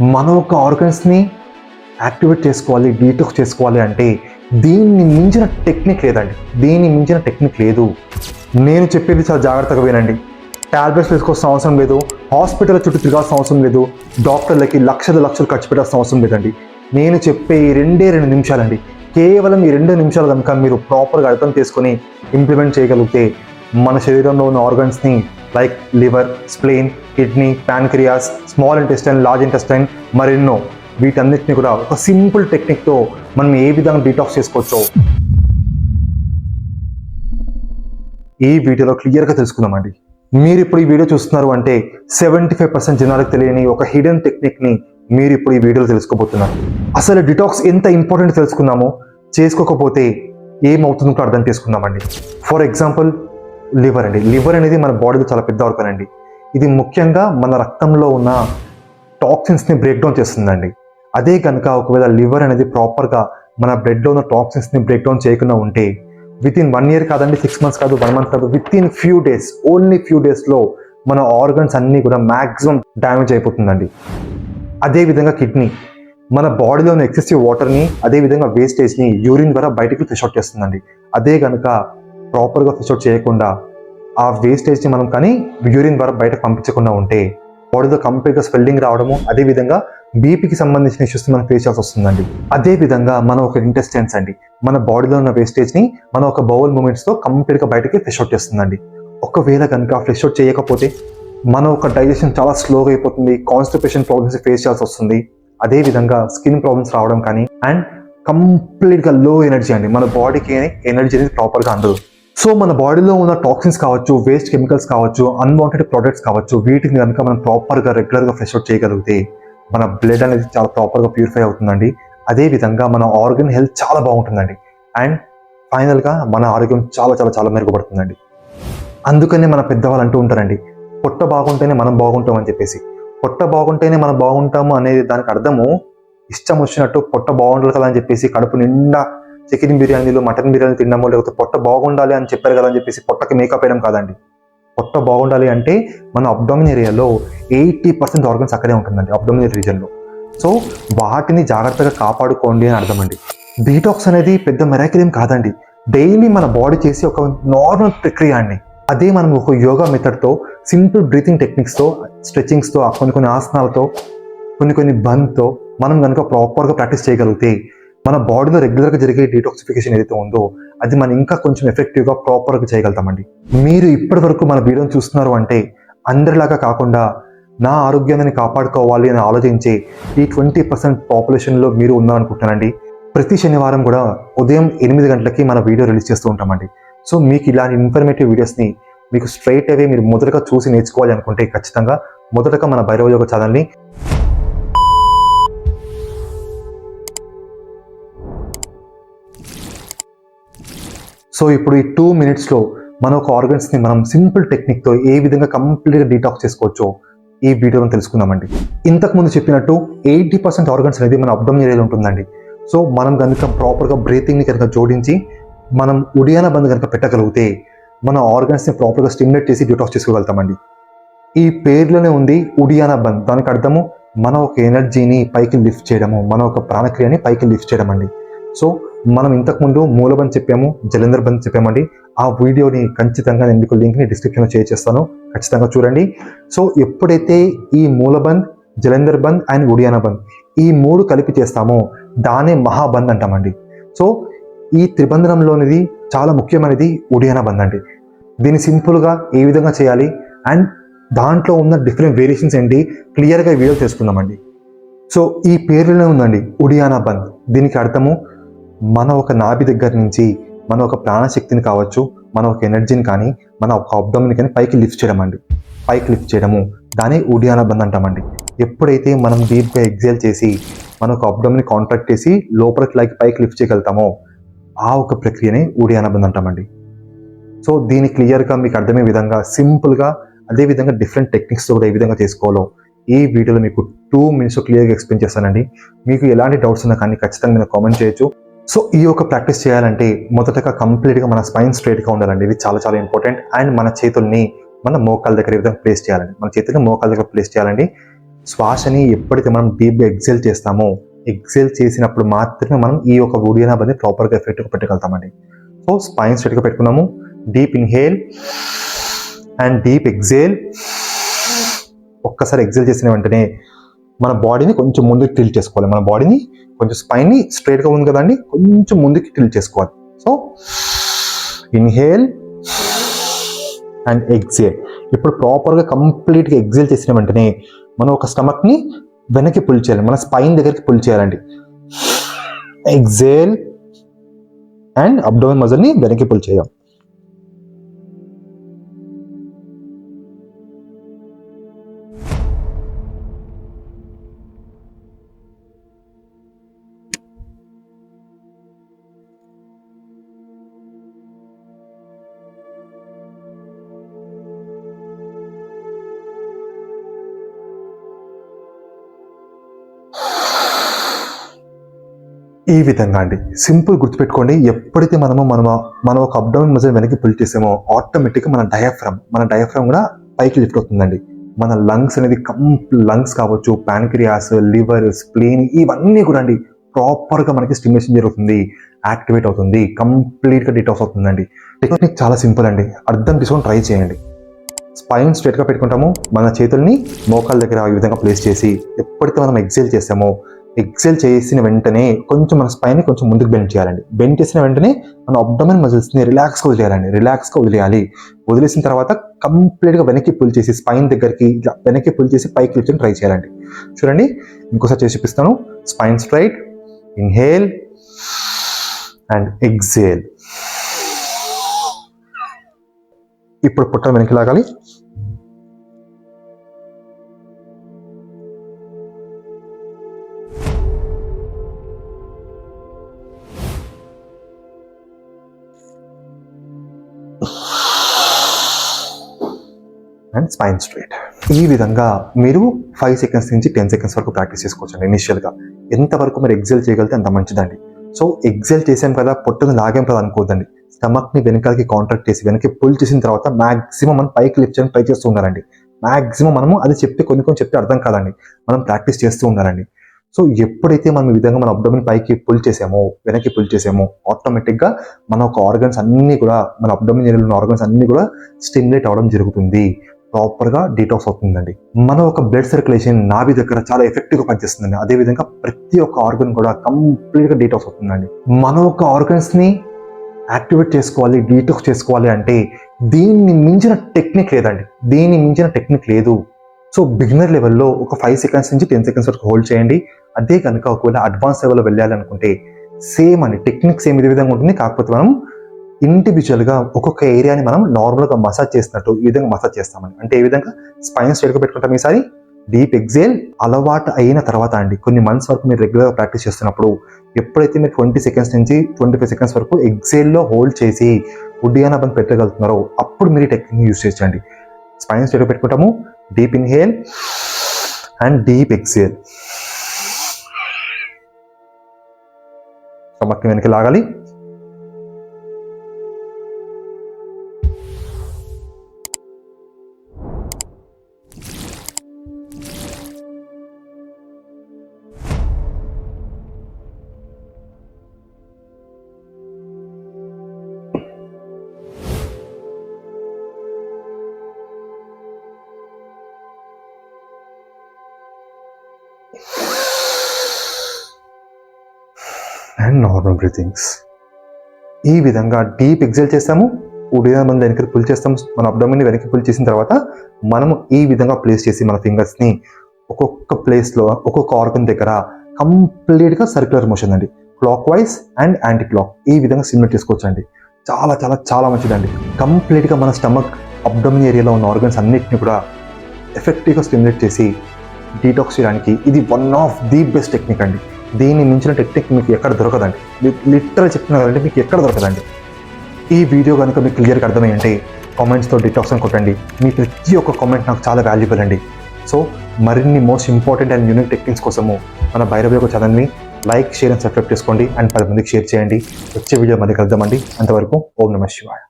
మన ఒక ఆర్గన్స్ని యాక్టివేట్ చేసుకోవాలి డీటాక్స్ చేసుకోవాలి అంటే దీన్ని మించిన టెక్నిక్ లేదండి. దీన్ని మించిన టెక్నిక్ లేదు. నేను చెప్పేది చాలా జాగ్రత్తగా వినండి. టాబ్లెట్స్ వేసుకోవాల్సిన అవసరం లేదు. హాస్పిటల్ చుట్టూ తిరగాల్సిన అవసరం లేదు. డాక్టర్లకి లక్షల లక్షలు ఖర్చు పెట్టాల్సిన అవసరం లేదండి. నేను చెప్పే ఈ రెండే రెండు నిమిషాలండి. కేవలం ఈ రెండు నిమిషాలు కనుక మీరు ప్రాపర్గా అర్థం చేసుకొని ఇంప్లిమెంట్ చేయగలిగితే మన శరీరంలో ఉన్న ఆర్గన్స్ని like liver spleen kidney pancreas small intestine large intestine మరెన్నో. వీటన్నిటిని కూడా ఒక సింపుల్ టెక్నిక్తో మనం ఏ విధంగా డీటాక్స్ చేసుకోవచ్చో ఈ వీడియోలో క్లియర్గా తెలుసుకుందామండి. మీరు ఇప్పుడు ఈ వీడియో చూస్తున్నారు అంటే సెవెంటీ ఫైవ్ పర్సెంట్ జనాలకు తెలియని ఒక హిడెన్ టెక్నిక్ని మీరు ఇప్పుడు ఈ వీడియోలో తెలుసుకోబోతున్నారు. అసలు డిటాక్స్ ఎంత ఇంపార్టెంట్ తెలుసుకున్నామో చేసుకోకపోతే ఏమవుతుందో అర్థం చేసుకుందామండి. ఫర్ ఎగ్జాంపుల్ లివర్ అండి. లివర్ అనేది మన బాడీలో చాలా పెద్ద ఆర్గన్ అండి. ఇది ముఖ్యంగా మన రక్తంలో ఉన్న టాక్సిన్స్ని బ్రేక్ డౌన్ చేస్తుందండి. అదే కనుక ఒకవేళ లివర్ అనేది ప్రాపర్గా మన బ్లడ్లో ఉన్న టాక్సిన్స్ని బ్రేక్ డౌన్ చేయకుండా ఉంటే విత్ ఇన్ వన్ ఇయర్ కాదండి సిక్స్ మంత్స్ కాదు వన్ మంత్ కాదు within few days only few డేస్లో మన ఆర్గన్స్ అన్నీ కూడా మ్యాక్సిమం డ్యామేజ్ అయిపోతుందండి. అదేవిధంగా కిడ్నీ. మన బాడీలో ఉన్న ఎక్సెసివ్ వాటర్ని అదే విధంగా వేస్టేజ్ని యూరిన్ ద్వారా బయటకు ఫిష్ అవుట్ చేస్తుందండి. అదే కనుక ప్రాపర్గా ఫిష్ అవుట్ చేయకుండా ఆ వేస్టేజ్ని మనం కానీ యూరిన్ ద్వారా బయటకు పంపించకుండా ఉంటే బాడీలో కంప్లీట్గా స్వెల్లింగ్ రావడము అదే విధంగా బీపీకి సంబంధించిన ఇష్యూస్ మనం ఫేస్ చేయాల్సి వస్తుందండి. అదేవిధంగా మనం ఒక ఇంటెస్టెన్స్ అండి మన బాడీలో ఉన్న వేస్టేజ్ని మన ఒక బౌల్ మూమెంట్స్తో కంప్లీట్గా బయటకి ఫ్రెష్ అవుట్ చేస్తుందండి. ఒకవేళ కనుక ఫ్రెష్ అవుట్ చేయకపోతే మన ఒక డైజెషన్ చాలా స్లోగా అయిపోతుంది కాన్స్టిపేషన్ ప్రాబ్లమ్స్ ఫేస్ చేయాల్సి వస్తుంది. అదే విధంగా స్కిన్ ప్రాబ్లమ్స్ రావడం కానీ అండ్ కంప్లీట్గా లో ఎనర్జీ అండి. మన బాడీకి ఎనర్జీ అనేది ప్రాపర్గా అందదు. సో మన బాడీలో ఉన్న టాక్సిన్స్ కావచ్చు వేస్ట్ కెమికల్స్ కావచ్చు అన్వాంటెడ్ ప్రొడక్ట్స్ కావచ్చు వీటిని కనుక మనం ప్రాపర్గా రెగ్యులర్గా ఫ్రెష్ అవుట్ చేయగలిగితే మన బ్లడ్ అనేది చాలా ప్రాపర్గా ప్యూరిఫై అవుతుందండి. అదే విధంగా మన ఆర్గన్ హెల్త్ చాలా బాగుంటుందండి. అండ్ ఫైనల్గా మన ఆరోగ్యం చాలా చాలా చాలా మెరుగుపడుతుందండి. అందుకనే మన పెద్దవాళ్ళు అంటూ ఉంటారండి పొట్ట బాగుంటేనే మనం బాగుంటాం అని చెప్పేసి. పొట్ట బాగుంటేనే మనం బాగుంటాము అనేది దానికి అర్థము ఇష్టం వచ్చినట్టు పొట్ట బాగుండాలి కదా అని చెప్పేసి కడుపు నిండా చికెన్ బిర్యానీలు మటన్ బిర్యానీ తినడము లేకపోతే పొట్ట బాగుండాలి అని చెప్పారు కదా అని చెప్పేసి పొట్టకి మేకప్ వేయడం కాదండి. పొట్ట బాగుండాలి అంటే మన అబ్డామిన్ ఏరియాలో ఎయిటీ పర్సెంట్ ఆర్గన్స్ అక్కడే ఉంటుందండి అబ్డామినల్ రీజన్లో సో వాటిని జాగ్రత్తగా కాపాడుకోండి అని అర్థమండి. డీటాక్స్ అనేది పెద్ద మెరాకిలేం కాదండి. డైలీ మన బాడీ చేసే ఒక నార్మల్ ప్రక్రియ అండి. అదే మనం ఒక యోగా మెథడ్తో సింపుల్ బ్రీతింగ్ టెక్నిక్స్తో స్ట్రెచ్చింగ్స్తో కొన్ని కొన్ని ఆసనాలతో కొన్ని కొన్ని బంద్తో మనం కనుక ప్రాపర్గా ప్రాక్టీస్ చేయగలిగితే మన బాడీలో రెగ్యులర్గా జరిగే డీటాక్సిఫికేషన్ ఏదైతే ఉందో అది మనం ఇంకా కొంచెం ఎఫెక్టివ్గా ప్రాపర్గా చేయగలుగుతామండి. మీరు ఇప్పటి వరకు మన వీడియోని చూస్తున్నారు అంటే అందరిలాగా కాకుండా నా ఆరోగ్యాన్ని కాపాడుకోవాలి అని ఆలోచించే ఈ ట్వంటీ పర్సెంట్ పాపులేషన్లో మీరు ఉన్నారనుకుంటున్నానండి. ప్రతి శనివారం కూడా ఉదయం ఎనిమిది గంటలకి మన వీడియో రిలీజ్ చేస్తూ ఉంటామండి. సో మీకు ఇలాంటి ఇన్ఫర్మేటివ్ వీడియోస్ని మీకు స్ట్రైట్ అవే మీరు మొదటగా చూసి నేర్చుకోవాలి అనుకుంటే ఖచ్చితంగా మొదటగా మన భైరవ యోగ ఛానల్ని సో ఇప్పుడు ఈ టూ మినిట్స్లో మన ఒక ఆర్గన్స్ని మనం సింపుల్ టెక్నిక్తో ఏ విధంగా కంప్లీట్గా డీటాక్స్ చేసుకోవచ్చో ఈ వీడియోలో తెలుసుకుందామండి. ఇంతకు ముందు చెప్పినట్టు ఎయిటీ పర్సెంట్ ఆర్గన్స్ అనేది మన అబ్డమ్ ఏరియాలో ఉంటుందండి. సో మనం కనుక ప్రాపర్గా బ్రీతింగ్ని కనుక జోడించి మనం ఉడియాన బంద్ కనుక పెట్టగలిగితే మన ఆర్గన్స్ని ప్రాపర్గా స్టిమ్యులేట్ చేసి డీటాక్స్ చేసుకోగలుగుతామండి. ఈ పేర్లోనే ఉంది ఉడియాన బంద్. దానికి అర్థము మన ఒక ఎనర్జీని పైకి లిఫ్ట్ చేయడము మన ఒక ప్రాణక్రియని పైకి లిఫ్ట్ చేయడం అండి సో మనం ఇంతకుముందు మూలబంద్ చెప్పాము జలంధర్ బంద్ చెప్పామండి. ఆ వీడియోని ఖచ్చితంగా నేను మీకు లింక్ని డిస్క్రిప్షన్లో షేర్ చేస్తాను. ఖచ్చితంగా చూడండి. సో ఎప్పుడైతే ఈ మూలబంద్ జలంధర్ బంద్ అండ్ ఉడియానా బంద్ ఈ మూడు కలిపి చేస్తామో దానే మహాబంద్ అంటామండి. సో ఈ త్రిబంధనంలోనిది చాలా ముఖ్యమైనది ఉడియానా బంద్ అండి. దీన్ని సింపుల్గా ఏ విధంగా చేయాలి అండ్ దాంట్లో ఉన్న డిఫరెంట్ వేరియేషన్స్ ఏంటి క్లియర్గా వీడియో తెలుసుకుందామండి. సో ఈ పేరులోనే ఉందండి ఉడియానా బంద్ దీనికి అర్థము మన ఒక నాభి దగ్గర నుంచి మన ఒక ప్రాణశక్తిని కావచ్చు మన ఒక ఎనర్జీని కానీ మన ఒక అబ్దమ్ని కానీ పైకి లిఫ్ట్ చేయడం అండి. పైకి లిఫ్ట్ చేయడము. దాన్ని ఉడియానా బంద్ అంటామండి ఎప్పుడైతే మనం డీప్గా ఎగ్జైల్ చేసి మన ఒక అబ్డమ్ని కాంట్రాక్ట్ చేసి లోపలికి లైక్ పైకి లిఫ్ట్ చేయగలుగుతామో ఆ ఒక ప్రక్రియనే ఉడియానా బంద్ అంటామండి సో దీని క్లియర్గా మీకు అర్థమయ్యే విధంగా సింపుల్గా అదే విధంగా డిఫరెంట్ టెక్నిక్స్తో కూడా ఏ విధంగా చేసుకోవాలో ఈ వీడియోలో మీకు టూ మినిట్స్ క్లియర్గా ఎక్స్ప్లెయిన్ చేస్తానండి. మీకు ఎలాంటి డౌట్స్ ఉన్నా కానీ ఖచ్చితంగా మీరు కామెంట్ చేయొచ్చు. సో ఈ యొక్క ప్రాక్టీస్ చేయాలంటే మొదటగా కంప్లీట్గా మన స్పైన్ స్ట్రైట్గా ఉండాలండి. ఇది చాలా చాలా ఇంపార్టెంట్. అండ్ మన చేతుల్ని మన మోకాల దగ్గర విధంగా ప్లేస్ చేయాలండి? మన చేతుల్ని మోకాల దగ్గర ప్లేస్ చేయాలండి. శ్వాసని ఎప్పటికీ మనం డీప్గా ఎగ్జైల్ చేస్తామో ఎగ్జైల్ చేసినప్పుడు మాత్రమే మనం ఈ యొక్క ఉడియనా బంది ప్రాపర్గా ఎఫెక్ట్గా పెట్టగలుగుతామండి సో స్పైన్ స్ట్రెట్గా పెట్టుకున్నాము. Deep inhale and deep exhale ఒక్కసారి ఎగ్జైల్ చేసిన వెంటనే మన బాడీని కొంచెం ముందుకు టిల్ చేసుకోవాలి. మన బాడీని కొంచెం స్పైన్ని స్ట్రైట్గా ఉంది కదండి కొంచెం ముందుకి టిల్ చేసుకోవాలి. సో ఇన్హేల్ అండ్ ఎగ్జేల్ ఇప్పుడు ప్రాపర్గా కంప్లీట్గా ఎగ్జేల్ చేసిన వెంటనే మనం ఒక స్టమక్ని వెనక్కి పుల్ చేయాలి. మన స్పైన్ దగ్గరికి పుల్ చేయాలండి. ఎగ్జేల్ అండ్ అబ్డోమెన్ మజిల్ని వెనక్కి పుల్ చేయాలి ఈ విధంగా అండి. సింపుల్ గుర్తుపెట్టుకోండి. ఎప్పుడైతే మనము మనం మనం ఒక అప్డౌన్ మజిల్ వెనక్కి పుల్ చేసామో ఆటోమేటిక్గా మన డయాఫ్రమ్ మన డయాఫ్రమ్ కూడా పైకి లిఫ్ట్ అవుతుందండి. మన లంగ్స్ అనేది కంప్ లంగ్స్ కావచ్చు ప్యాన్క్రియాస్ లివర్ స్ప్లీన్ ఇవన్నీ కూడా అండి ప్రాపర్గా మనకి స్టిమ్యులేషన్ జరుగుతుంది యాక్టివేట్ అవుతుంది కంప్లీట్గా డిటాక్స్ అవుతుందండి. టెక్నిక్ చాలా సింపుల్ అండి. అర్థం తీసుకొని ట్రై చేయండి. స్పైన్ స్ట్రేట్గా పెట్టుకుంటాము. మన చేతుల్ని మోకాల దగ్గర ఈ విధంగా ప్లేస్ చేసి ఎప్పుడైతే మనం ఎగ్జైల్ చేస్తామో ఎక్సెల్ చేసిన వెంటనే కొంచెం మన స్పైన్ కొంచెం ముందుకు బెండ్ చేయాలండి. బెండ్ చేసిన వెంటనే మన అబ్డమన్ మజిల్స్ని రిలాక్స్గా వదిలేయాలండి. రిలాక్స్గా వదిలేయాలి. వదిలేసిన తర్వాత కంప్లీట్గా వెనక్కి పుల్ చేసి స్పైన్ దగ్గరికి ఇట్లా వెనక్కి పుల్ చేసి పైకి లిఫ్ట్ ట్రై చేయాలండి. చూడండి ఇంకోసారి చేసి చూపిస్తాను. Spine straight inhale and exhale ఇప్పుడు పుట్ట వెనక్కి లాగాలి. అండ్ స్పైన్ స్ట్రైట్ ఈ విధంగా మీరు ఫైవ్ సెకండ్స్ నుంచి టెన్ సెకండ్స్ వరకు ప్రాక్టీస్ చేసుకోవచ్చు ఇనిషియల్గా ఎంతవరకు మీరు ఎగ్జైల్ చేయగలిగితే అంత మంచిదండి. సో ఎగ్జైల్ చేసాం కదా పొట్టును లాగాం కదా అనుకోవద్దండి. స్టమక్ని వెనకాలకి కాంట్రాక్ట్ చేసి వెనక్కి పుల్ చేసిన తర్వాత మాక్సిమం మనం పైకి లిఫ్ట్ చేయడం ట్రై చేస్తూ ఉండాలండి. మాక్సిమం మనము అది చెప్తే కొన్ని కొన్ని చెప్తే అర్థం కాదండి. మనం ప్రాక్టీస్ చేస్తూ ఉండాలండి. సో ఎప్పుడైతే మనం ఈ విధంగా మన అబ్డమిన్ పైకి పుల్ చేసామో వెనక్కి పుల్ చేసామో ఆటోమేటిక్గా మన ఒక ఆర్గన్స్ అన్నీ కూడా మన అబ్డమిన్ ఉన్న ఆర్గన్స్ అన్నీ కూడా స్టిమ్యులేట్ అవడం జరుగుతుంది. ప్రాపర్గా డీటాక్స్ అవుతుందండి. మన ఒక బ్లడ్ సర్క్యులేషన్ నాభి దగ్గర చాలా ఎఫెక్టివ్గా పనిచేస్తుందండి. అదేవిధంగా ప్రతి ఒక్క ఆర్గన్ కూడా కంప్లీట్గా డీటాక్స్ అవుతుందండి. మన ఒక ఆర్గన్స్ని యాక్టివేట్ చేసుకోవాలి డీటాక్స్ చేసుకోవాలి అంటే దీన్ని మించిన టెక్నిక్ లేదండి. దీన్ని మించిన టెక్నిక్ లేదు. సో బిగినర్ లెవెల్లో ఒక ఫైవ్ సెకండ్స్ నుంచి టెన్ సెకండ్స్ వరకు హోల్డ్ చేయండి. అదే కనుక ఒకవేళ అడ్వాన్స్ లెవెల్లో వెళ్ళాలనుకుంటే సేమ్ అండి. టెక్నిక్ సేమ్ ఇదే విధంగా ఉంటుంది. కాకపోతే మనం ఇండివిజువల్గా ఒక్కొక్క ఏరియాని మనం నార్మల్గా మసాజ్ చేసినట్టు ఈ విధంగా మసాజ్ చేస్తామని అంటే ఏ విధంగా? స్పైన్ స్ట్రైట్గా పెట్టుకుంటాం ఈసారి డీప్ ఎగ్జేల్ అలవాటు అయిన తర్వాత అండి కొన్ని మంత్స్ వరకు మీరు రెగ్యులర్గా ప్రాక్టీస్ చేస్తున్నప్పుడు ఎప్పుడైతే మీరు ట్వంటీ సెకండ్స్ నుంచి ట్వంటీ ఫైవ్ సెకండ్స్ వరకు ఎగ్జేల్లో హోల్డ్ చేసి ఉడ్డియాన బంద్ పెట్టగలుగుతున్నారో అప్పుడు మీరు ఈ టెక్నిక్ యూజ్ చేయండి స్పైన్ స్ట్రైట్గా పెట్టుకుంటాము deep inhale and deep exhale stomach వెనక్కి లాగాలి. అండ్ నార్మల్ బ్రీతింగ్స్ ఈ విధంగా డీప్ ఎగ్జైల్ చేస్తాము. ఉదయం మనం వెనక్కి పుల్ చేస్తాము. మన అబ్డమిని వెనక్కి పుల్ చేసిన తర్వాత మనము ఈ విధంగా ప్లేస్ చేసి మన ఫింగర్స్ని ఒక్కొక్క ప్లేస్లో ఒక్కొక్క ఆర్గన్ దగ్గర కంప్లీట్గా సర్క్యులర్ మోషన్ అండి. Clockwise and anti clock ఈ విధంగా సిమ్యులేట్ చేసుకోవచ్చు అండి చాలా చాలా చాలా మంచిదండి. కంప్లీట్గా మన స్టమక్ అబ్డమిన్ ఏరియాలో ఉన్న ఆర్గన్స్ అన్నిటిని కూడా ఎఫెక్టివ్గా స్టిమ్యులేట్ చేసి డీటాక్స్ చేయడానికి ఇది one of the best technique అండి. దీన్ని మించిన టెక్నిక్ మీకు ఎక్కడ దొరకదండి. లిటరల్ చెప్తున్నా కదండి మీకు ఎక్కడ దొరకదండి. ఈ వీడియో కనుక మీకు క్లియర్గా అర్థమయ్యంటే కామెంట్స్తో డిటాక్స్ అని కొట్టండి. మీ ప్రతి ఒక్క కామెంట్ నాకు చాలా వాల్యుబుల్ అండి. సో మరిన్ని most important and unique techniques కోసము మన భైరవ యొక్క ఛానల్ని లైక్ షేర్ అండ్ సబ్స్క్రైబ్ చేసుకోండి. అండ్ పది మందికి షేర్ చేయండి. వచ్చే వీడియో మళ్ళీ కలుద్దామండి. అంతవరకు ఓం నమ శివాయ.